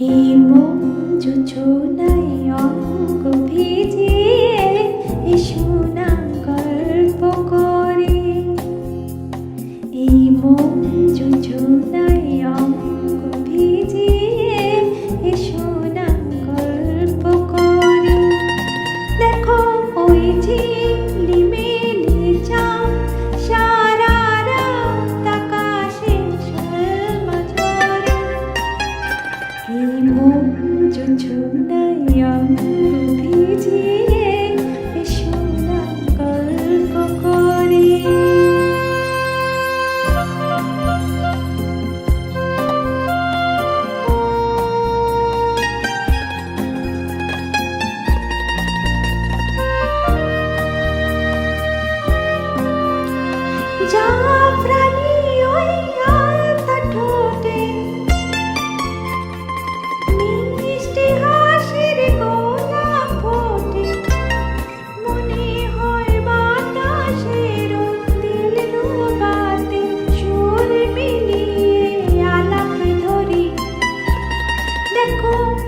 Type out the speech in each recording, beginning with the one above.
এই মন যোচনায় অঙ্গ นชมได้ย่าง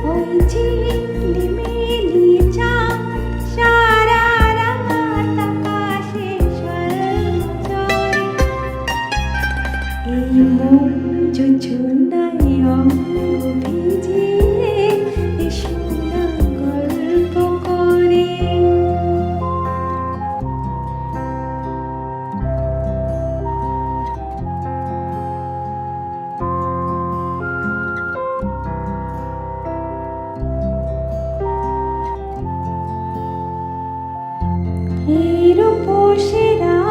我已经。শিরপোষেরা